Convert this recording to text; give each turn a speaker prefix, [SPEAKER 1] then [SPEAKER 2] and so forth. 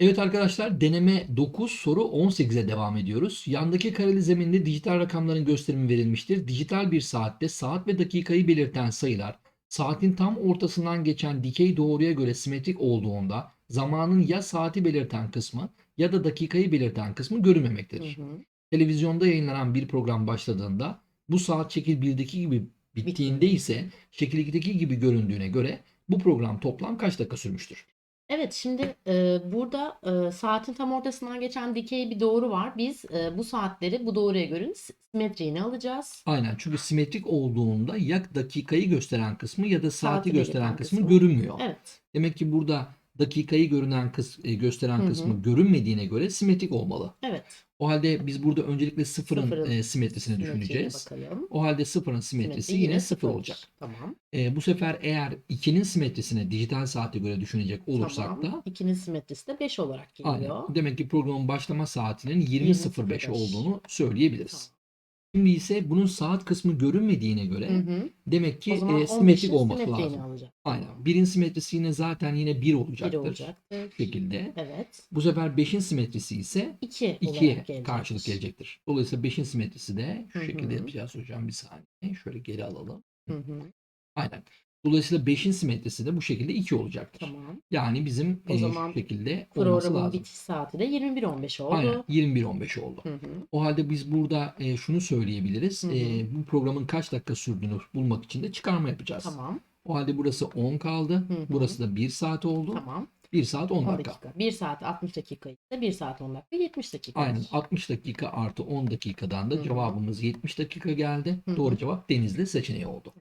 [SPEAKER 1] Evet arkadaşlar deneme 9 soru 18'e devam ediyoruz. Yandaki kareli zeminde dijital rakamların gösterimi verilmiştir. Dijital bir saatte saat ve dakikayı belirten sayılar saatin tam ortasından geçen dikey doğruya göre simetrik olduğunda zamanın ya saati belirten kısmı ya da dakikayı belirten kısmı
[SPEAKER 2] Hı
[SPEAKER 1] görünmemektedir.
[SPEAKER 2] hı.
[SPEAKER 1] Televizyonda yayınlanan bir program başladığında bu saat şekil 1'deki gibi bittiğinde ise şekil 2'deki gibi göründüğüne göre bu program toplam kaç dakika sürmüştür?
[SPEAKER 2] Evet şimdi e, burada e, saatin tam ortasından geçen dikey bir doğru var. Biz e, bu saatleri bu doğruya göre simetriğini alacağız.
[SPEAKER 1] Aynen çünkü simetrik olduğunda ya dakikayı gösteren kısmı ya da saati,
[SPEAKER 2] Saati
[SPEAKER 1] gösteren
[SPEAKER 2] belirten
[SPEAKER 1] kısmı,
[SPEAKER 2] kısmı.
[SPEAKER 1] görünmüyor.
[SPEAKER 2] Evet.
[SPEAKER 1] Demek ki burada dakikayı görünen kıs, e, gösteren
[SPEAKER 2] Hı hı.
[SPEAKER 1] kısmı görünmediğine göre simetrik olmalı.
[SPEAKER 2] Evet.
[SPEAKER 1] O halde biz burada öncelikle sıfırın,
[SPEAKER 2] Sıfırın
[SPEAKER 1] e, simetrisini düşüneceğiz.
[SPEAKER 2] bakalım.
[SPEAKER 1] O halde sıfırın simetrisi
[SPEAKER 2] Simetri
[SPEAKER 1] yine sıfır
[SPEAKER 2] sıfırdır.
[SPEAKER 1] olacak.
[SPEAKER 2] Tamam.
[SPEAKER 1] E, bu sefer eğer 2'nin simetrisini dijital saate göre düşünecek olursak
[SPEAKER 2] Tamam.
[SPEAKER 1] da
[SPEAKER 2] 2'nin simetrisi de 5 olarak geliyor.
[SPEAKER 1] aynen. Demek ki programın başlama saatinin
[SPEAKER 2] 20.05
[SPEAKER 1] 20.05 olduğunu söyleyebiliriz.
[SPEAKER 2] Tamam.
[SPEAKER 1] Şimdi ise bunun saat kısmı görünmediğine göre
[SPEAKER 2] Hı hı.
[SPEAKER 1] demek ki e,
[SPEAKER 2] 15'in
[SPEAKER 1] simetrik
[SPEAKER 2] simetriğini
[SPEAKER 1] lazım.
[SPEAKER 2] alacak.
[SPEAKER 1] Aynen. Birin simetrisi yine zaten yine 1
[SPEAKER 2] 1
[SPEAKER 1] olacaktır.
[SPEAKER 2] olacaktır.
[SPEAKER 1] Bu şekilde.
[SPEAKER 2] Evet.
[SPEAKER 1] Bu sefer 5'in simetrisi ise
[SPEAKER 2] 2 olarak
[SPEAKER 1] 2'ye
[SPEAKER 2] gelecektir.
[SPEAKER 1] karşılık gelecektir. Dolayısıyla 5'in simetrisi de şu
[SPEAKER 2] Hı
[SPEAKER 1] şekilde
[SPEAKER 2] hı.
[SPEAKER 1] yapacağız hocam bir saniye. Şöyle geri alalım.
[SPEAKER 2] Hı hı.
[SPEAKER 1] Aynen. Dolayısıyla 5'in simetrisi de bu şekilde 2 olacaktır.
[SPEAKER 2] Tamam.
[SPEAKER 1] Yani bizim
[SPEAKER 2] O
[SPEAKER 1] e,
[SPEAKER 2] zaman
[SPEAKER 1] şekilde olması lazım.
[SPEAKER 2] bitiş saati de 21.15 oldu.
[SPEAKER 1] Aynen 21-15 oldu.
[SPEAKER 2] Hı hı.
[SPEAKER 1] O halde biz burada e, şunu söyleyebiliriz.
[SPEAKER 2] Hı hı.
[SPEAKER 1] E, bu programın kaç dakika sürdüğünü bulmak için de çıkarma yapacağız.
[SPEAKER 2] Tamam.
[SPEAKER 1] O halde burası 10 kaldı.
[SPEAKER 2] Hı hı.
[SPEAKER 1] Burası da 1 saat oldu.
[SPEAKER 2] Tamam.
[SPEAKER 1] 1 saat 10
[SPEAKER 2] 10
[SPEAKER 1] dakika.
[SPEAKER 2] dakika. 1 saat 60 dakika ise 1 saat 10 dakika 70 dakika.
[SPEAKER 1] Aynen 60 dakika artı 10 dakikadan da
[SPEAKER 2] Hı hı.
[SPEAKER 1] cevabımız 70 dakika geldi.
[SPEAKER 2] Hı hı.
[SPEAKER 1] Doğru cevap Denizli seçeneği oldu.